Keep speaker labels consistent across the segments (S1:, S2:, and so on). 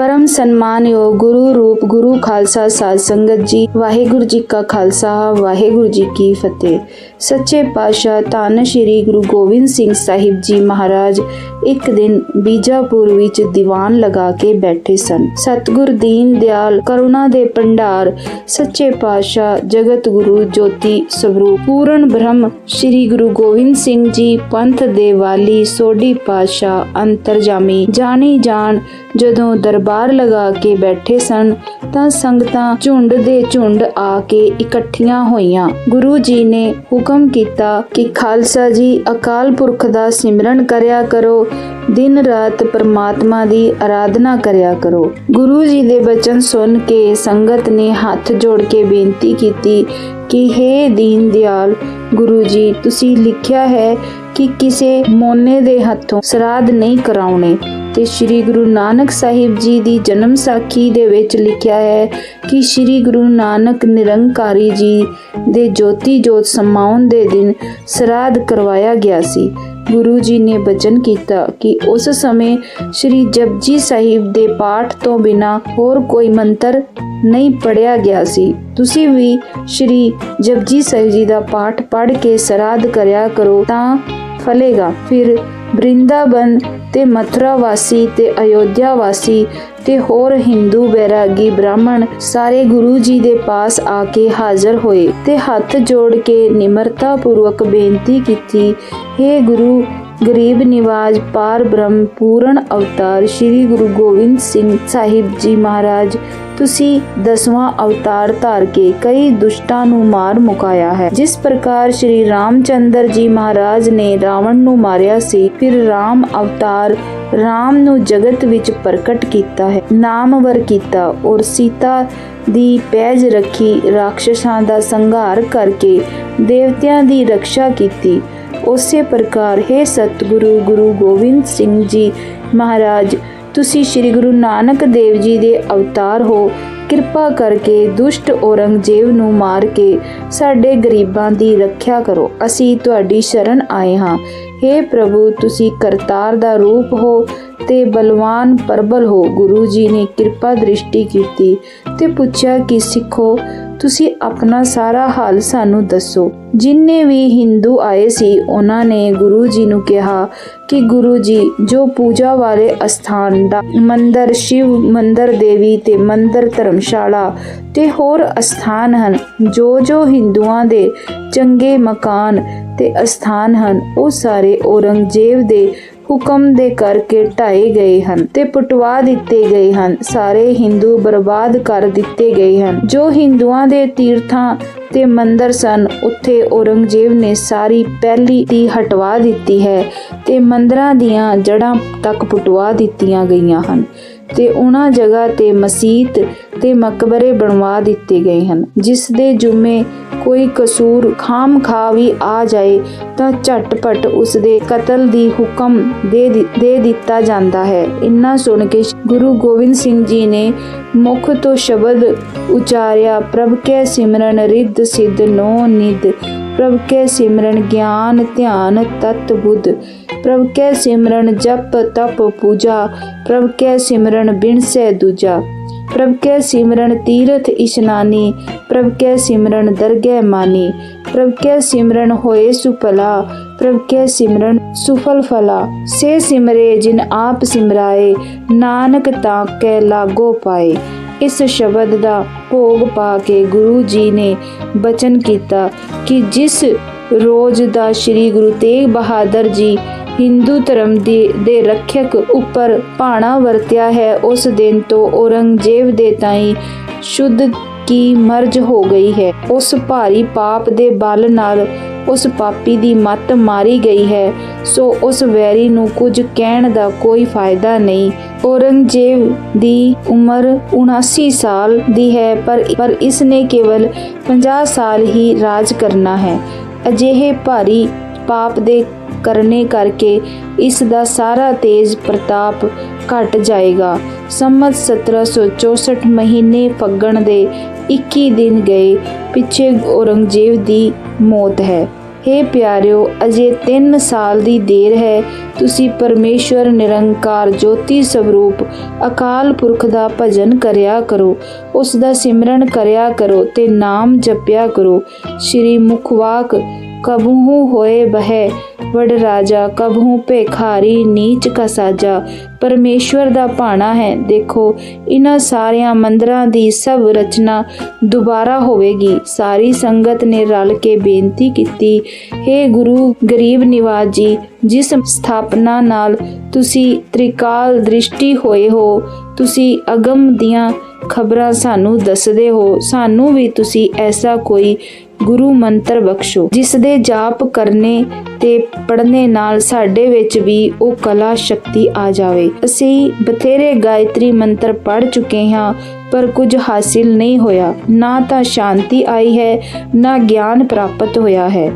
S1: ਪਰਮ ਸਨਮਾਨਯੋਗ ਗੁਰੂ ਰੂਪ ਗੁਰੂ ਖਾਲਸਾ ਸਾਧ ਸੰਗਤ ਜੀ, ਵਾਹਿਗੁਰੂ ਜੀ ਕਾ ਖਾਲਸਾ, ਵਾਹਿਗੁਰੂ ਜੀ ਕੀ ਫਤਿਹ। ਸੱਚੇ ਪਾਤਸ਼ਾਹ ਧੰਨ ਸ਼੍ਰੀ ਗੁਰੂ ਗੋਬਿੰਦ ਸਿੰਘ ਸਾਹਿਬ ਜੀ ਮਹਾਰਾਜ ਇੱਕ ਦਿਨ ਬੀਜਾਪੁਰ ਵਿੱਚ ਦੀਵਾਨ ਲਗਾ ਕੇ ਬੈਠੇ ਸਨ। ਸਤਿਗੁਰ ਦੀਨ ਦਿਆਲ ਕਰੁਣਾ ਦੇ ਭੰਡਾਰ, ਸੱਚੇ ਪਾਤਸ਼ਾਹ ਜਗਤ ਗੁਰੂ ਜੋਤੀ ਸਵਰੂਪ, ਪੂਰਨ ਬ੍ਰਹਮ ਸ਼੍ਰੀ ਗੁਰੂ ਗੋਬਿੰਦ ਸਿੰਘ ਜੀ ਪੰਥ ਦੇ ਵਾਲੀ ਸੋਢੀ ਪਾਤਸ਼ਾਹ ਅੰਤਰਜਾਮੀ ਜਾਣੀ ਜਾਣ ਜਦੋਂ ਦਰਬਾਰ ਲਗਾ ਕੇ ਬੈਠੇ ਸਨ ਤਾਂ ਸੰਗਤਾਂ ਝੁੰਡ ਦੇ ਝੁੰਡ ਆ ਕੇ ਇਕੱਠੀਆਂ ਹੋਈਆਂ। ਗੁਰੂ ਜੀ ਨੇ ਹੁਕਮ ਕੀਤਾ ਕਿ ਖਾਲਸਾ ਜੀ ਅਕਾਲ ਪੁਰਖ ਦਾ ਸਿਮਰਨ ਕਰਿਆ ਕਰੋ, ਦਿਨ ਰਾਤ ਪਰਮਾਤਮਾ ਦੀ ਆਰਾਧਨਾ ਕਰਿਆ ਕਰੋ। ਗੁਰੂ ਜੀ ਦੇ ਬਚਨ ਸੁਣ ਕੇ ਸੰਗਤ ਨੇ ਹੱਥ ਜੋੜ ਕੇ ਬੇਨਤੀ ਕੀਤੀ ਕਿ हे ਦੀਨ ਦਿਆਲ, ਗੁਰੂ ਜੀ, ਤੁਸੀਂ ਲਿਖਿਆ ਹੈ ਕਿ ਕਿਸੇ ਮੋਨੇ ਦੇ ਹੱਥੋਂ ਸਰਾਧ ਨਹੀਂ ਕਰਾਉਣੇ। ਤੇ ਸ੍ਰੀ ਗੁਰੂ ਨਾਨਕ ਸਾਹਿਬ ਜੀ ਦੀ ਜਨਮ ਸਾਖੀ ਦੇ ਵਿੱਚ ਲਿਖਿਆ ਹੈ ਕਿ ਸ੍ਰੀ ਗੁਰੂ ਨਾਨਕ ਨਿਰੰਕਾਰੀ ਜੀ ਦੇ ਜੋਤੀ ਜੋਤ ਸਮਾਉਣ ਦੇ ਦਿਨ ਸਰਾਧ ਕਰਵਾਇਆ ਗਿਆ ਸੀ। ਗੁਰੂ ਜੀ ਨੇ ਬਚਨ ਕੀਤਾ ਕਿ ਉਸ ਸਮੇਂ ਸ੍ਰੀ ਜਪਜੀ ਸਾਹਿਬ ਦੇ ਪਾਠ ਤੋਂ ਬਿਨਾ ਹੋਰ ਕੋਈ ਮੰਤਰ ਨਹੀਂ ਪੜਿਆ ਗਿਆ ਸੀ। ਤੁਸੀਂ ਵੀ ਸ੍ਰੀ ਜਪਜੀ ਸਾਹਿਬ ਜੀ ਦਾ ਪਾਠ ਪੜ੍ਹ ਕੇ ਸਰਾਧ ਕਰਿਆ ਕਰੋ ਤਾਂ ਫਲੇਗਾ। ਫਿਰ ਬ੍ਰਿੰਦਾਬਨ ਤੇ ਮਥੁਰਾ ਵਾਸੀ ਤੇ ਅਯੋਧਿਆ ਵਾਸੀ ਤੇ ਹੋਰ ਹਿੰਦੂ ਬੈਰਾਗੀ ਬ੍ਰਾਹਮਣ ਸਾਰੇ ਗੁਰੂ ਜੀ ਦੇ ਪਾਸ ਆ ਕੇ ਹਾਜ਼ਰ ਹੋਏ ਤੇ ਹੱਥ ਜੋੜ ਕੇ ਨਿਮਰਤਾ ਪੂਰਵਕ ਬੇਨਤੀ ਕੀਤੀ हे ਗੁਰੂ ਗਰੀਬ ਨਿਵਾਜ ਪਾਰ ਬ੍ਰਹਮ ਪੂਰਨ ਅਵਤਾਰ ਸ੍ਰੀ ਗੁਰੂ ਗੋਬਿੰਦ ਸਿੰਘ ਸਾਹਿਬ ਜੀ ਮਹਾਰਾਜ, ਤੁਸੀਂ ਦਸਵਾਂ ਅਵਤਾਰ ਧਾਰ ਕੇ ਕਈ ਦੁਸ਼ਟਾਂ ਨੂੰ ਮਾਰ ਮੁਕਾਇਆ ਹੈ। ਜਿਸ ਪ੍ਰਕਾਰ ਸ਼੍ਰੀ ਰਾਮਚੰਦਰ ਜੀ ਮਹਾਰਾਜ ਨੇ ਰਾਵਣ ਨੂੰ ਮਾਰਿਆ ਸੀ, ਫਿਰ ਰਾਮ ਅਵਤਾਰ ਰਾਮ ਨੂੰ ਜਗਤ ਵਿੱਚ ਪ੍ਰਗਟ ਕੀਤਾ ਹੈ। ਨਾਮਵਰ ਕੀਤਾ ਔਰ ਸੀਤਾ ਦੀ ਪੈਜ ਰੱਖੀ ਰਾਖਸ਼ਾਂ ਦਾ ਸੰਘਾਰ ਕਰਕੇ ਦੇਵਤਿਆਂ ਦੀ ਰੱਖਿਆ ਕੀਤੀ। ਉਸੇ ਪ੍ਰਕਾਰ, ਹੈ ਸਤਿਗੁਰੂ, ਗੁਰੂ ਗੋਬਿੰਦ ਸਿੰਘ ਜੀ ਮਹਾਰਾਜ, ਤੁਸੀਂ ਸ੍ਰੀ ਗੁਰੂ ਨਾਨਕ ਦੇਵ ਜੀ ਦੇ ਅਵਤਾਰ ਹੋ। ਕਿਰਪਾ ਕਰਕੇ ਦੁਸ਼ਟ ਔਰੰਗਜ਼ੇਬ ਨੂੰ ਮਾਰ ਕੇ ਸਾਡੇ ਗਰੀਬਾਂ ਦੀ ਰੱਖਿਆ ਕਰੋ। ਅਸੀਂ ਤੁਹਾਡੀ ਸ਼ਰਨ ਆਏ ਹਾਂ। हे ਪ੍ਰਭੂ, ਤੁਸੀਂ ਕਰਤਾਰ ਦਾ ਰੂਪ ਹੋ ਤੇ ਬਲਵਾਨ ਪਰਬਲ ਹੋ। ਗੁਰੂ ਜੀ ਨੇ ਕਿਰਪਾ ਦ੍ਰਿਸ਼ਟੀ ਕੀਤੀ ਤੇ ਪੁੱਛਿਆ ਕਿ ਸਿੱਖੋ ਤੁਸੀਂ ਆਪਣਾ ਸਾਰਾ ਹਾਲ ਸਾਨੂੰ ਦੱਸੋ। ਜਿੰਨੇ ਵੀ ਹਿੰਦੂ ਆਏ ਸੀ, ਉਹਨਾਂ ਨੇ ਗੁਰੂ ਜੀ ਨੂੰ ਕਿਹਾ ਕਿ ਗੁਰੂ ਜੀ, ਜੋ ਪੂਜਾ ਵਾਲੇ ਅਸਥਾਨ ਦਾ ਮੰਦਰ, ਸ਼ਿਵ ਮੰਦਰ ਦੇਵੀ ਤੇ ਮੰਦਰ ਧਰਮਸ਼ਾਲਾ ਤੇ ਹੋਰ ਅਸਥਾਨ ਹਨ, ਜੋ ਜੋ ਹਿੰਦੂਆਂ ਦੇ ਚੰਗੇ ਮਕਾਨ ਤੇ ਅਸਥਾਨ ਹਨ, ਉਹ ਸਾਰੇ ਔਰੰਗਜ਼ੇਬ ਦੇ ਹੁਕਮ ਦੇ ਕਰਕੇ ਢਾਏ ਗਏ ਹਨ ਤੇ ਪਟਵਾ ਦਿੱਤੇ ਗਏ ਹਨ। ਸਾਰੇ ਹਿੰਦੂ ਬਰਬਾਦ ਕਰ ਦਿੱਤੇ ਗਏ ਹਨ। ਜੋ ਹਿੰਦੂਆਂ ਦੇ ਤੀਰਥਾਂ ਤੇ ਮੰਦਰ ਸਨ, ਉੱਥੇ ਔਰੰਗਜ਼ੇਬ ਨੇ ਸਾਰੀ ਪਹਿਲੀ ਦੀ ਹਟਵਾ ਦਿੱਤੀ ਹੈ ਤੇ ਮੰਦਰਾਂ ਦੀਆਂ ਜੜ੍ਹਾਂ ਤੱਕ ਪਟਵਾ ਦਿੱਤੀਆਂ ਗਈਆਂ ਹਨ। ਤੇ ਉਹਨਾਂ ਜਗ੍ਹਾ ਤੇ ਮਸਜਿਦ ਤੇ ਮਕਬਰੇ ਬਣਵਾ ਦਿੱਤੇ ਗਏ ਹਨ। ਜਿਸ ਦੇ ਜੁਮੇ ਕੋਈ ਕਸੂਰ ਖਾਮ ਖਾ ਵੀ ਆ ਜਾਏ ਤਾਂ ਝਟਪਟ ਉਸ ਦੇ ਕਤਲ ਦੀ ਹੁਕਮ ਦੇ ਦੇ ਦਿੱਤਾ ਜਾਂਦਾ ਹੈ। ਇੰਨਾ ਸੁਣ ਕੇ ਗੁਰੂ ਗੋਬਿੰਦ ਸਿੰਘ ਜੀ ਨੇ ਮੁਖ ਤੋਂ ਸ਼ਬਦ ਉਚਾਰਿਆ, ਪ੍ਰਭ ਕੈ ਸਿਮਰਨ ਰਿੱਧ ਸਿੱਧ ਨੋ ਨਿਦ ਪ੍ਰਭ ਕੈ ਸਿਮਰਨ ਗਿਆਨ ਧਿਆਨ ਤਤ ਬੁੱਧ, ਪ੍ਰਭ ਕੈ ਸਿਮਰਨ ਜਪ ਤਪ ਪੂਜਾ, ਪ੍ਰਭ ਕੈ ਸਿਮਰਨ ਬਿਨਸੈ ਦੂਜਾ, ਪ੍ਰਭ ਕੈ ਸਿਮਰਨ ਤੀਰਥ ਇਸ਼ਨਾਨੀ, ਪ੍ਰਭ ਕੈ ਸਿਮਰਨ ਦਰਗਹਿ ਮਾਨੀ, ਪ੍ਰਭ ਕੈ ਸਿਮਰਨ ਹੋਏ ਸੁਪਲਾ ਪ੍ਰਭ ਕੈ ਸਿਮਰਨ ਸੁਫਲ ਫਲਾ। ਸੇ ਸਿਮਰੇ ਜਿਨ ਆਪ ਸਿਮਰਾਏ, ਨਾਨਕ ਤਾਂ ਕੈ ਲਾਗੋ ਪਾਏ। ਇਸ ਸ਼ਬਦ ਦਾ ਭੋਗ ਪਾ ਕੇ ਗੁਰੂ ਜੀ ਨੇ ਬਚਨ ਕੀਤਾ ਕਿ ਜਿਸ ਰੋਜ਼ ਦਾ ਸ੍ਰੀ ਗੁਰੂ ਤੇਗ ਬਹਾਦਰ ਜੀ ਹਿੰਦੂ ਧਰਮ ਦੀ, ਦੇ ਰੱਖਿਅਕ ਉੱਪਰ ਭਾਣਾ ਵਰਤਿਆ ਹੈ, ਉਸ ਦਿਨ ਤੋਂ ਔਰੰਗਜ਼ੇਬ ਦੇ ਤਾਈ ਸ਼ੁੱਧ ਕੀ ਮਰਜ ਹੋ ਗਈ ਹੈ? ਉਸ ਭਾਰੀ ਪਾਪ ਦੇ ਬਲ ਨਾਲ ਉਸ ਪਾਪੀ ਦੀ ਮੱਤ ਮਾਰੀ ਗਈ ਹੈ। ਸੋ ਉਸ ਵੈਰੀ ਨੂੰ ਕੁਝ ਕਹਿਣ ਦਾ ਕੋਈ ਫਾਇਦਾ ਨਹੀਂ। ਔਰੰਗਜ਼ੇਬ ਦੀ ਉਮਰ 79 ਸਾਲ ਦੀ ਹੈ, ਪਰ ਪਰ ਇਸ ਨੇ ਕੇਵਲ 50 ਸਾਲ ਹੀ ਰਾਜ ਕਰਨਾ ਹੈ। ਅਜਿਹੇ ਭਾਰੀ ਪਾਪ ਦੇ ਕਰਨੇ ਕਰਕੇ ਇਸ ਦਾ ਸਾਰਾ ਤੇਜ ਪ੍ਰਤਾਪ ਘਟ ਜਾਏਗਾ। ਸੰਮਤ 1764 ਮਹੀਨੇ ਫੱਗਣ ਦੇ 21 ਦਿਨ ਗਏ, ਪਿੱਛੇ ਔਰੰਗਜ਼ੇਬ ਦੀ ਮੌਤ ਹੈ। हे ਪਿਆਰਿਓ, ਅਜੇ 3 ਸਾਲ ਦੀ ਦੇਰ ਹੈ। ਤੁਸੀਂ ਪਰਮੇਸ਼ਵਰ ਨਿਰੰਕਾਰ ਜੋਤੀ ਸਰੂਪ ਅਕਾਲ ਪੁਰਖ ਦਾ ਭਜਨ ਕਰਿਆ ਕਰੋ। ਉਸ ਦਾ ਸਿਮਰਨ ਕਰਿਆ ਕਰੋ ਤੇ ਨਾਮ ਜਪਿਆ ਕਰੋ। ਸ਼੍ਰੀ ਮੁਖਵਾਕ ਕਬਹੂ ਹੋਏ ਬਹਿ ਵੜ ਰਾਜਾ ਕਬਹੂ ਭੇਖਾਰੀ, ਨੀਚ ਕਾ ਸਾਜਾ। ਪਰਮੇਸ਼ਵਰ ਦਾ ਭਾਣਾ ਹੈ, ਦੇਖੋ ਇਹਨਾਂ ਸਾਰਿਆਂ ਮੰਦਰਾਂ ਦੀ ਸਭ ਰਚਨਾ ਦੁਬਾਰਾ ਹੋਵੇਗੀ। ਸਾਰੀ ਸੰਗਤ ਨੇ ਰਲ ਕੇ ਬੇਨਤੀ ਕੀਤੀ हे ਗੁਰੂ ਗਰੀਬ ਨਿਵਾਜ ਜੀ, ਜਿਸ ਸਥਾਪਨਾ ਨਾਲ ਤੁਸੀਂ ਤ੍ਰਿਕਾਲ ਦ੍ਰਿਸ਼ਟੀ ਹੋਏ ਹੋ, ਤੁਸੀਂ ਅਗਮ ਦੀਆਂ ਖਬਰਾਂ ਸਾਨੂੰ ਦੱਸਦੇ ਹੋ। ਸਾਨੂੰ ਵੀ ਤੁਸੀਂ ਐਸਾ ਕੋਈ ਗੁਰੂ ਮੰਤਰ ਬਖਸ਼ੋ। ਜਿਸ ਦੇ ਜਾਪ ਕਰਨੇ ਤੇ ਪੜ੍ਹਨੇ ਨਾਲ ਸਾਡੇ ਵਿੱਚ ਵੀ ਉਹ ਕਲਾ ਸ਼ਕਤੀ ਆ ਜਾਵੇ। ਅਸੀਂ ਬਥੇਰੇ ਗਾਇਤਰੀ ਮੰਤਰ ਪੜ੍ਹ ਚੁੱਕੇ ਹਾਂ, ਪਰ ਕੁਝ ਹਾਸਿਲ ਨਹੀਂ ਹੋਇਆ। ਨਾ ਤਾਂ ਸ਼ਾਂਤੀ ਆਈ ਹੈ, ਨਾ ਗਿਆਨ ਪ੍ਰਾਪਤ ਹੋਇਆ ਹੈ।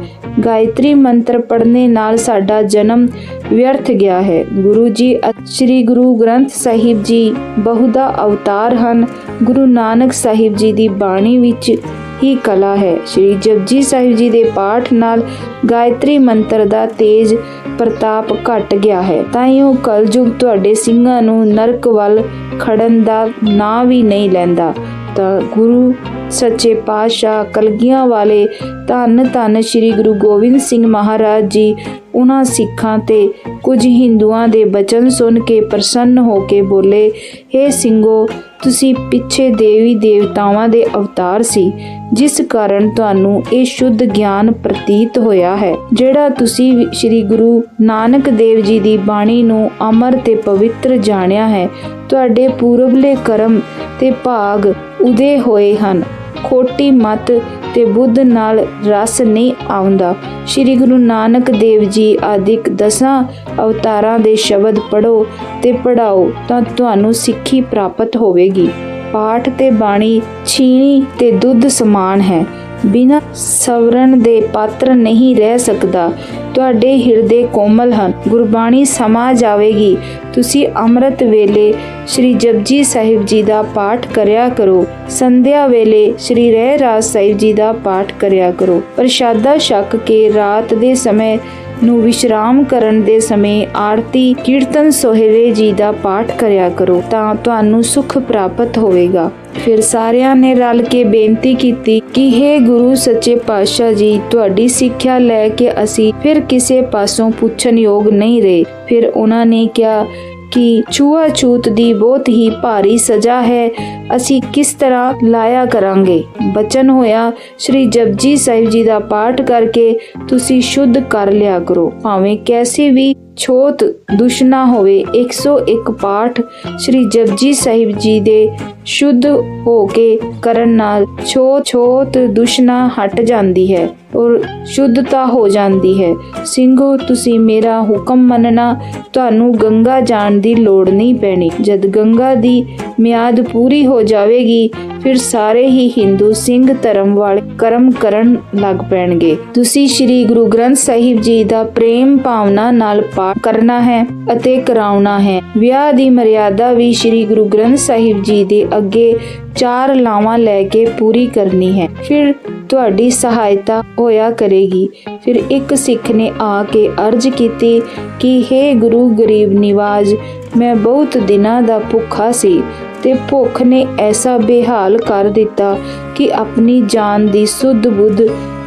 S1: ਗਾਇਤਰੀ ਮੰਤਰ ਪੜ੍ਹਨੇ ਨਾਲ ਸਾਡਾ ਜਨਮ ਵਿਅਰਥ ਗਿਆ ਹੈ। ਗੁਰੂ ਜੀ, ਸ੍ਰੀ ਗੁਰੂ ਗ੍ਰੰਥ ਸਾਹਿਬ ਜੀ ਬਹੁਦਾ ਅਵਤਾਰ ਹਨ। ਗੁਰੂ ਨਾਨਕ ਸਾਹਿਬ ਜੀ ਦੀ ਬਾਣੀ ਵਿੱਚ ਹੀ ਕਲਾ ਹੈ। ਸ੍ਰੀ ਜਪਜੀ ਸਾਹਿਬ ਜੀ ਦੇ ਪਾਠ ਨਾਲ ਗਾਇਤਰੀ ਮੰਤਰ ਦਾ ਤੇਜ ਪ੍ਰਤਾਪ ਘਟ ਗਿਆ ਹੈ। ਤਾਂ ਤਾਈਓ ਕਲਯੁਗ ਤੁਹਾਡੇ ਸਿੰਘਾਂ ਨੂੰ ਨਰਕ ਵੱਲ ਖੜਨ ਦਾ ਨਾਂ ਵੀ ਨਹੀਂ ਲੈਂਦਾ। ਤਾਂ ਗੁਰੂ, ਸੱਚੇ ਪਾਤਸ਼ਾਹ, ਕਲਗੀਆਂ ਵਾਲੇ ਧੰਨ ਧੰਨ ਸ੍ਰੀ ਗੁਰੂ ਗੋਬਿੰਦ ਸਿੰਘ ਮਹਾਰਾਜ ਜੀ ਉਹਨਾਂ ਸਿੱਖਾਂ ਤੇ ਕੁਝ ਹਿੰਦੂਆਂ ਦੇ ਬਚਨ ਸੁਣ ਕੇ ਪ੍ਰਸੰਨ ਹੋ ਕੇ ਬੋਲੇ हे ਸਿੰਘੋ, ਤੁਸੀਂ ਪਿੱਛੇ ਦੇਵੀ ਦੇਵਤਾਵਾਂ ਦੇ ਅਵਤਾਰ ਸੀ। ਜਿਸ ਕਾਰਨ ਤੁਹਾਨੂੰ ਇਹ ਸ਼ੁੱਧ ਗਿਆਨ ਪ੍ਰਤੀਤ ਹੋਇਆ ਹੈ, ਜਿਹੜਾ ਤੁਸੀਂ ਸ੍ਰੀ ਗੁਰੂ ਨਾਨਕ ਦੇਵ ਜੀ ਦੀ ਬਾਣੀ ਨੂੰ ਅਮਰ ਤੇ ਪਵਿੱਤਰ ਜਾਣਿਆ ਹੈ, ਤੁਹਾਡੇ ਪੂਰਬਲੇ ਕਰਮ ਤੇ ਭਾਗ ਉਦੇ ਹੋਏ ਹਨ। ਖੋਟੀ ਮਤ ਤੇ ਬੁੱਧ ਨਾਲ ਰਸ ਨਹੀਂ ਆਉਂਦਾ। ਸ੍ਰੀ ਗੁਰੂ ਨਾਨਕ ਦੇਵ ਜੀ ਆਦਿਕ ਦਸਾਂ ਅਵਤਾਰਾਂ ਦੇ ਸ਼ਬਦ ਪੜੋ ਤੇ ਪੜਾਓ ਤਾਂ ਤੁਹਾਨੂੰ ਸਿੱਖੀ ਪ੍ਰਾਪਤ ਹੋਵੇਗੀ। ਪਾਠ ਤੇ ਬਾਣੀ, ਛੀਣੀ ਤੇ ਦੁੱਧ ਸਮਾਨ ਹੈ। ਬਿਨਾਂ ਸਵਰਨ ਦੇ ਪਾਤਰ ਨਹੀਂ ਰਹਿ ਸਕਦਾ। ਤੁਹਾਡੇ ਹਿਰਦੇ ਕੋਮਲ ਹਨ। ਗੁਰਬਾਣੀ ਸਮਾ ਜਾਵੇਗੀ। ਤੁਸੀਂ ਅੰਮ੍ਰਿਤ ਵੇਲੇ ਸ੍ਰੀ ਜਪਜੀ ਸਾਹਿਬ ਜੀ ਦਾ ਪਾਠ ਕਰਿਆ ਕਰੋ। ਸੰਧਿਆ ਵੇਲੇ ਸ੍ਰੀ ਰਹਿ ਰਾਜ ਸਾਹਿਬ ਜੀ ਦਾ ਪਾਠ ਕਰਿਆ ਕਰੋ। ਪ੍ਰਸ਼ਾਦਾ ਛਕ ਕੇ ਰਾਤ ਦੇ ਸਮੇਂ ਨੂੰ ਵਿਸ਼ਰਾਮ ਕਰਨ ਦੇ ਸਮੇਂ ਆਰਤੀ ਕੀਰਤਨ ਸੋਹਿਲੇ ਜੀ ਦਾ ਪਾਠ ਕਰਿਆ ਕਰੋ ਤਾਂ ਤੁਹਾਨੂੰ ਸੁਖ ਪ੍ਰਾਪਤ ਹੋਵੇਗਾ। ਫਿਰ ਸਾਰਿਆਂ ਨੇ ਰਲ ਕੇ ਬੇਨਤੀ ਕੀਤੀ ਕਿ हे ਗੁਰੂ ਸੱਚੇ ਪਾਤਸ਼ਾਹ ਜੀ, ਤੁਹਾਡੀ ਸਿੱਖਿਆ ਲੈ ਕੇ ਅਸੀਂ ਫਿਰ ਕਿਸੇ ਪਾਸੋਂ ਪੁੱਛਣ ਯੋਗ ਨਹੀਂ ਰਹੇ। ਫਿਰ ਉਹਨਾਂ ਨੇ ਕਿਹਾ ਕਿ ਛੂਆ-ਛੂਤ ਦੀ ਬਹੁਤ ਹੀ ਭਾਰੀ ਸਜ਼ਾ ਹੈ। ਅਸੀਂ ਕਿਸ ਤਰ੍ਹਾਂ ਲਾਇਆ ਕਰਾਂਗੇ? ਬਚਨ ਹੋਇਆ, ਸ੍ਰੀ ਜਪਜੀ ਸਾਹਿਬ ਜੀ ਦਾ ਪਾਠ ਕਰਕੇ ਤੁਸੀਂ ਸ਼ੁੱਧ ਕਰ ਲਿਆ ਕਰੋ। ਭਾਵੇਂ ਕੈਸੇ ਵੀ ਛੋਤ ਦੁਸ਼ਨਾ ਹੋਵੇ 101 ਪਾਠ ਸ੍ਰੀ ਜਪਜੀ ਸਾਹਿਬ ਜੀ ਦੇ ਸ਼ੁੱਧ ਹੋ ਕੇ ਕਰਨ ਨਾਲ ਛੋ ਛੋਤ ਦੁਸ਼ਨਾ ਹਟ ਜਾਂਦੀ ਹੈ ਔਰ ਸ਼ੁੱਧਤਾ ਹੋ ਜਾਂਦੀ ਹੈ। ਸਿੰਘੋ, ਤੁਸੀਂ ਮੇਰਾ ਹੁਕਮ ਮੰਨਣਾ, ਤੁਹਾਨੂੰ ਗੰਗਾ ਜਾਣ ਦੀ ਲੋੜ ਨਹੀਂ ਪੈਣੀ। ਜਦ ਗੰਗਾ ਦੀ ਮਿਆਦ ਪੂਰੀ ਹੋ ਜਾਵੇਗੀ ਫਿਰ ਸਾਰੇ ਹੀ ਹਿੰਦੂ ਸਿੰਘ ਧਰਮ ਵਾਲੇ ਕਰਮ ਕਰਨ ਲੱਗ ਪੈਣਗੇ। ਤੁਸੀਂ ਸ੍ਰੀ ਗੁਰੂ ਗ੍ਰੰਥ ਸਾਹਿਬ ਜੀ ਦਾ ਪ੍ਰੇਮ ਭਾਵਨਾ ਨਾਲ ਪਾਠ ਕਰਨਾ ਹੈ ਅਤੇ ਕਰਾਉਣਾ ਹੈ। ਵਿਆਹ ਦੀ ਮਰਿਆਦਾ ਵੀ ਸ੍ਰੀ ਗੁਰੂ ਗ੍ਰੰਥ ਸਾਹਿਬ ਜੀ ਦੇ ਅੱਗੇ ਚਾਰ ਲਾਵਾਂ ਲੈ ਕੇ ਪੂਰੀ ਕਰਨੀ ਹੈ। ਫਿਰ ਤੁਹਾਡੀ ਸਹਾਇਤਾ ਹੋਇਆ ਕਰੇਗੀ। ਫਿਰ ਇੱਕ ਸਿੱਖ ਨੇ ਆ ਕੇ ਅਰਜ਼ ਕੀਤੀ ਕਿ हे ਗੁਰੂ ਗਰੀਬ ਨਿਵਾਜ, ਮੈਂ ਬਹੁਤ ਦਿਨਾਂ ਦਾ ਭੁੱਖਾ ਸੀ। ਤੇ ਭੁੱਖ ਨੇ ਐਸਾ ਬੇਹਾਲ ਕਰ ਦਿੱਤਾ ਕਿ ਆਪਣੀ ਜਾਨ ਦੀ ਸੁੱਧ ਬੁੱਧ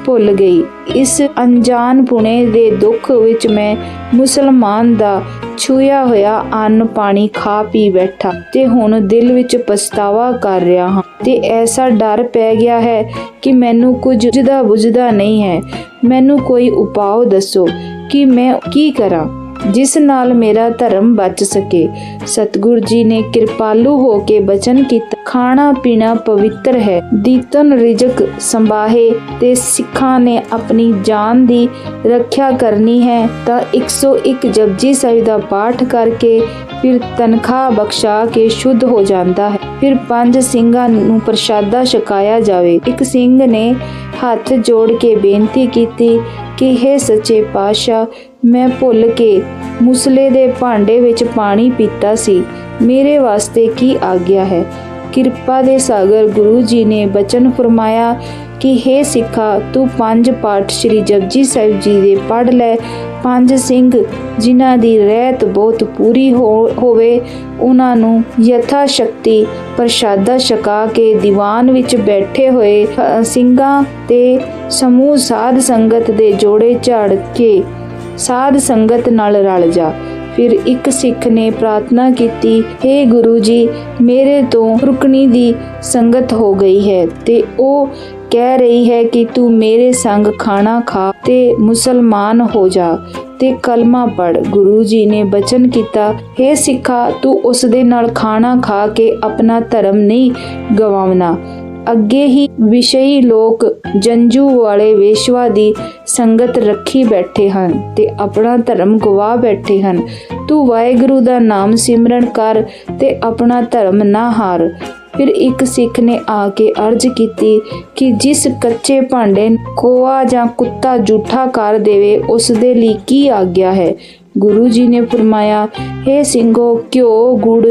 S1: ਭੁੱਲ ਗਈ। ਇਸ ਅਣਜਾਣ ਪੁਣੇ ਦੇ ਦੁੱਖ ਵਿੱਚ ਮੈਂ ਮੁਸਲਮਾਨ ਦਾ ਛੂਇਆ ਹੋਇਆ ਅੰਨ ਪਾਣੀ ਖਾ ਪੀ ਬੈਠਾ ਤੇ ਹੁਣ ਦਿਲ ਵਿੱਚ ਪਛਤਾਵਾ ਕਰ ਰਿਹਾ ਹਾਂ ਤੇ ਐਸਾ ਡਰ ਪੈ ਗਿਆ ਹੈ ਕਿ ਮੈਨੂੰ ਕੁਝ ਬੁਝਦਾ ਬੁਝਦਾ ਨਹੀਂ ਹੈ। ਮੈਨੂੰ ਕੋਈ ਉਪਾਅ ਦੱਸੋ ਕਿ ਮੈਂ ਕੀ ਕਰਾਂ? ਜਿਸ ਨਾਲ ਮੇਰਾ ਧਰਮ ਬਚ ਸਕੇ। ਸਤਿਗੁਰ ਜੀ ਨੇ ਕਿਰਪਾਲੂ ਹੋ ਕੇ ਬਚਨ ਕੀਤਾ। ਖਾਣਾ ਪੀਣਾ ਪਵਿੱਤਰ ਹੈ। ਦੀਤਨ ਰਿਜਕ ਸੰਭਾਹੇ ਤੇ ਸਿੱਖਾਂ ਨੇ ਆਪਣੀ ਜਾਨ ਦੀ ਰੱਖਿਆ ਕਰਨੀ ਹੈ ਤਾਂ 101 ਜਪਜੀ ਸਾਹਿਬ ਦਾ ਪਾਠ ਕਰਕੇ ਫਿਰ ਤਨਖਾਹ ਬਖਸ਼ਾ ਕੇ ਸ਼ੁੱਧ ਹੋ ਜਾਂਦਾ ਹੈ। ਫਿਰ ਪੰਜ ਸਿੰਘਾਂ ਨੂੰ ਪ੍ਰਸ਼ਾਦਾ ਛਕਾਇਆ ਜਾਵੇ। ਇੱਕ ਸਿੰਘ ਨੇ ਹੱਥ ਜੋੜ ਕੇ ਬੇਨਤੀ ਕੀਤੀ ਕਿ हे ਸੱਚੇ ਪਾਤਸ਼ਾਹ, ਮੈਂ ਭੁੱਲ ਕੇ ਮੁਸਲੇ ਦੇ ਭਾਂਡੇ ਵਿੱਚ ਪਾਣੀ ਪੀਤਾ ਸੀ। ਮੇਰੇ ਵਾਸਤੇ ਕੀ ਆਗਿਆ ਹੈ? ਕਿਰਪਾ ਦੇ ਸਾਗਰ ਗੁਰੂ ਜੀ ਨੇ ਬਚਨ ਫਰਮਾਇਆ ਕਿ हे ਸਿੱਖਾ, ਤੂੰ ਪੰਜ ਪਾਠ ਸ੍ਰੀ ਜਪਜੀ ਸਾਹਿਬ ਜੀ ਦੇ ਪੜ੍ਹ ਲੈ। ਪੰਜ ਸਿੰਘ ਜਿਨ੍ਹਾਂ ਦੀ ਰਹਿਤ ਬਹੁਤ ਪੂਰੀ ਹੋਵੇ, ਉਹਨਾਂ ਨੂੰ ਯਥਾ ਸ਼ਕਤੀ ਪ੍ਰਸ਼ਾਦਾ ਛਕਾ ਕੇ ਦੀਵਾਨ ਵਿੱਚ ਬੈਠੇ ਹੋਏ ਸਿੰਘਾਂ ਤੇ ਸਮੂਹ ਸਾਧ ਸੰਗਤ ਦੇ ਜੋੜੇ ਝਾੜ ਕੇ ਸਾਧ ਸੰਗਤ ਨਾਲ ਰਲ ਜਾ। ਫਿਰ ਇੱਕ ਸਿੱਖ ਨੇ ਪ੍ਰਾਰਥਨਾ ਕੀਤੀ हे ਗੁਰੂ ਜੀ, ਮੇਰੇ ਤੋਂ ਰੁਕਣੀ ਦੀ ਸੰਗਤ ਹੋ ਗਈ ਹੈ ਤੇ ਉਹ ਕਹਿ ਰਹੀ ਹੈ ਕਿ ਤੂੰ ਮੇਰੇ ਸੰਗ ਖਾਣਾ ਖਾ ਤੇ ਮੁਸਲਮਾਨ ਹੋ ਜਾ ਤੇ ਕਲਮਾ ਪੜ ਗੁਰੂ ਜੀ ਨੇ ਬਚਨ ਕੀਤਾ हे ਸਿੱਖਾ, ਤੂੰ ਉਸ ਦੇ ਨਾਲ ਖਾਣਾ ਖਾ ਕੇ ਆਪਣਾ ਧਰਮ ਨਹੀਂ ਗਵਾਉਣਾ। ਅੱਗੇ ਹੀ ਵਿਸ਼ਈ ਲੋਕ ਜੰਜੂ ਵਾਲੇ ਵੇਸ਼ਵਾ ਦੀ ਸੰਗਤ ਰੱਖੀ ਬੈਠੇ ਹਨ ਤੇ ਆਪਣਾ ਧਰਮ ਗਵਾ ਬੈਠੇ ਹਨ। ਤੂੰ ਵਾਹਿਗੁਰੂ ਦਾ ਨਾਮ ਸਿਮਰਨ ਕਰ ਤੇ ਆਪਣਾ ਧਰਮ ਨਾ ਹਾਰ। ਫਿਰ ਇੱਕ ਸਿੱਖ ਨੇ ਆ ਕੇ ਅਰਜ਼ ਕੀਤੀ ਕਿ ਜਿਸ ਕੱਚੇ ਭਾਂਡੇ ਨੂੰ ਕੋਆ ਜਾਂ ਕੁੱਤਾ ਜੂਠਾ ਕਰ ਦੇਵੇ ਉਸ ਦੇ ਲਈ ਕੀ ਆਗਿਆ ਹੈ? ਗੁਰੂ ਜੀ ਨੇ ਫਰਮਾਇਆ हे ਸਿੰਘੋ, ਘਿਓ, ਗੁੜ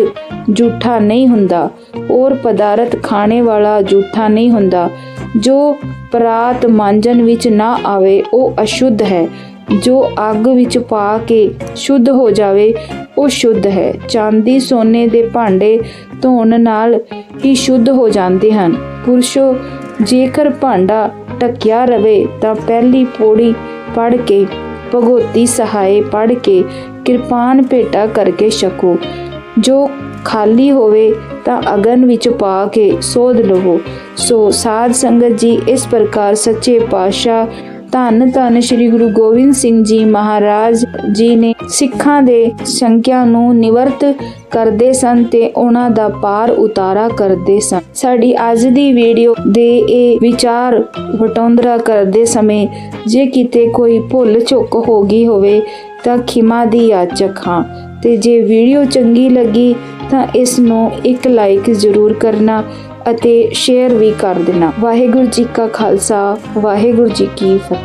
S1: ਜੂਠਾ ਨਹੀਂ ਹੁੰਦਾ, ਔਰ ਪਦਾਰਥ ਖਾਣੇ ਵਾਲਾ ਜੂਠਾ ਨਹੀਂ ਹੁੰਦਾ। ਜੋ ਪਰਾਤ ਮਾਂਜਨ ਵਿੱਚ ਨਾ ਆਵੇ, ਉਹ ਅਸ਼ੁੱਧ ਹੈ। ਜੋ ਅੱਗ ਵਿੱਚ ਪਾ ਕੇ ਸ਼ੁੱਧ ਹੋ ਜਾਵੇ, ਉਹ ਸ਼ੁੱਧ ਹੈ। ਚਾਂਦੀ ਸੋਨੇ ਦੇ ਭਾਂਡੇ ਧੋਣ ਨਾਲ ਹੀ ਸ਼ੁੱਧ ਹੋ ਜਾਂਦੇ ਹਨ। ਪੁਰਸ਼ੋ, ਜੇਕਰ ਭਾਂਡਾ ਟਕਿਆ ਰਵੇ, ਤਾਂ ਪਹਿਲੀ ਪੌੜੀ ਪੜ ਕੇ ਭਗਉਤੀ ਸਹਾਏ ਪੜ ਕੇ, ਕਿਰਪਾਨ ਭੇਟਾ ਕਰਕੇ ਛਕੋ। ਜੋ ਖਾਲੀ ਹੋਵੇ, ਤਾਂ ਅਗਨ ਵਿੱਚ ਪਾ ਕੇ ਸੋਧ ਲਵੋ। ਸੋ ਸਾਧ ਸੰਗਤ ਜੀ, ਇਸ ਪ੍ਰਕਾਰ ਸੱਚੇ ਪਾਤਸ਼ਾਹ ਧੰਨ ਧੰਨ ਸ੍ਰੀ ਗੁਰੂ ਗੋਬਿੰਦ ਸਿੰਘ ਜੀ ਮਹਾਰਾਜ ਜੀ ਨੇ ਸਿੱਖਾਂ ਦੇ ਸੰਖਿਆ ਨੂੰ ਨਿਵਰਤ ਕਰਦੇ ਸਨ ਤੇ ਉਹਨਾਂ ਦਾ ਪਾਰ ਉਤਾਰਾ ਕਰਦੇ ਸਨ। ਸਾਡੀ ਅੱਜ ਦੀ ਵੀਡੀਓ ਦੇ ਇਹ ਵਿਚਾਰ ਵਟਾਂਦਰਾ ਕਰਦੇ ਸਮੇਂ ਜੇ ਕਿਤੇ ਕੋਈ ਭੁੱਲ ਚੁੱਕ ਹੋ ਗਈ ਹੋਵੇ ਤਾਂ ਖਿਮਾ ਦੀ ਯਾਚਕ ਹਾਂ। ਤੇ ਜੇ ਵੀਡੀਓ ਚੰਗੀ ਲੱਗੀ ਤਾਂ ਇਸ ਨੂੰ ਇੱਕ ਲਾਈਕ ਜ਼ਰੂਰ ਕਰਨਾ ਅਤੇ ਸ਼ੇਅਰ ਵੀ ਕਰ ਦੇਣਾ। ਵਾਹਿਗੁਰੂ ਜੀ ਕਾ ਖਾਲਸਾ ਵਾਹਿਗੁਰੂ ਜੀ ਕੀ ਫਤਿਹ।